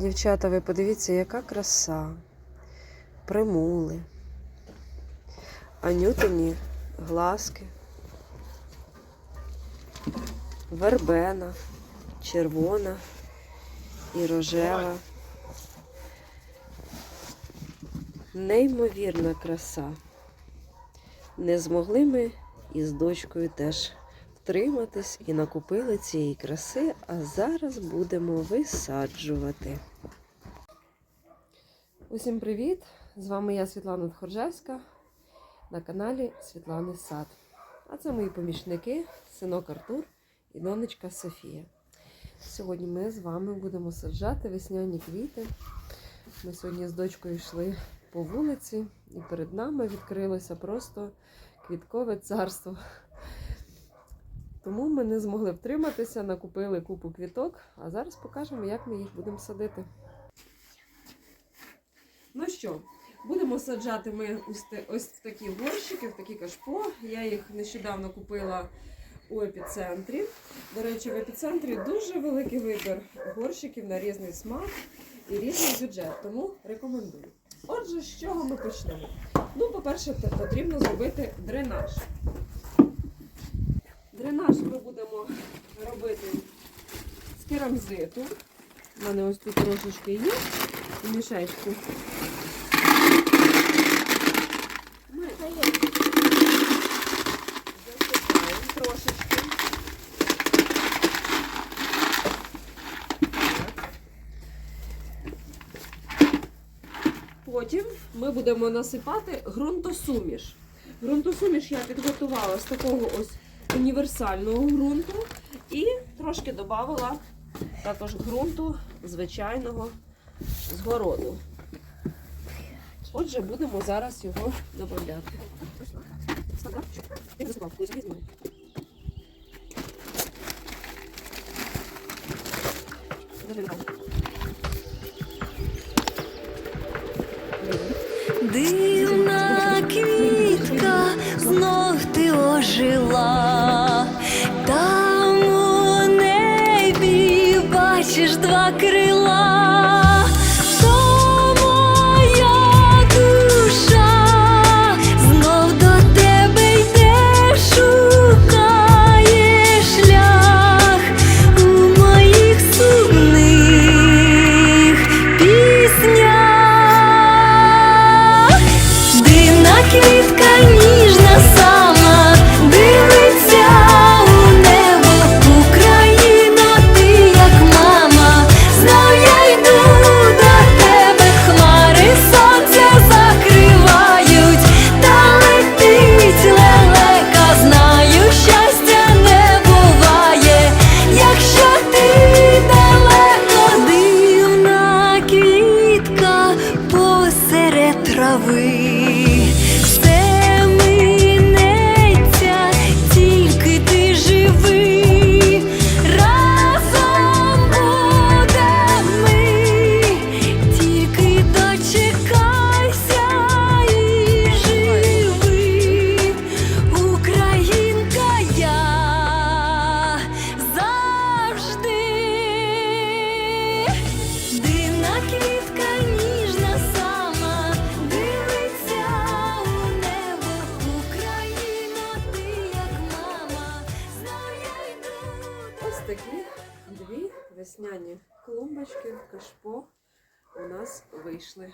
Дівчата, ви подивіться, яка краса. Примули. Анютині глазки. Вербена, червона і рожева. Неймовірна краса. Не змогли ми із дочкою теж втриматись і накупили цієї краси, а зараз будемо висаджувати. Усім привіт! З вами я Світлана Тхоржевська на каналі Світлани Сад. А це мої помічники, синок Артур і донечка Софія. Сьогодні ми з вами будемо саджати весняні квіти. Ми сьогодні з дочкою йшли по вулиці, і перед нами відкрилося просто квіткове царство. Тому ми не змогли втриматися, накупили купу квіток, а зараз покажемо, як ми їх будемо садити. Ну що, будемо саджати ми ось в такі горщики, в такі кашпо. Я їх нещодавно купила у епіцентрі. До речі, в епіцентрі дуже великий вибір горщиків на різний смак і різний бюджет, тому рекомендую. Отже, з чого ми почнемо? Ну, по-перше, потрібно зробити дренаж. Дренаж ми будемо робити з керамзиту. У мене ось тут трошечки є в мішечку. Ми засипаємо трошечки. Потім ми будемо насипати ґрунтосуміш. Ґрунтосуміш я підготувала з такого ось універсального ґрунту і трошки додавала також ґрунту звичайного з городу. Отже, будемо зараз його додати. Дивна бачиш два крила, трави. Такі дві весняні клумбочки кашпо у нас вийшли.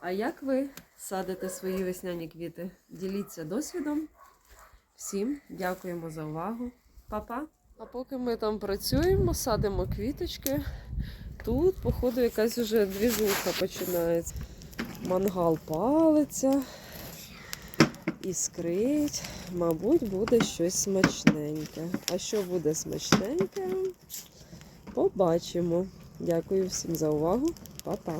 А як ви садите свої весняні квіти? Діліться досвідом. Всім дякуємо за увагу. Па-па! А поки ми там працюємо, садимо квіточки, тут, походу, якась уже двіжуха починається. Мангал палиться, іскрить. Мабуть, буде щось смачненьке. А що буде смачненьке? Побачимо. Дякую всім за увагу. Па-па!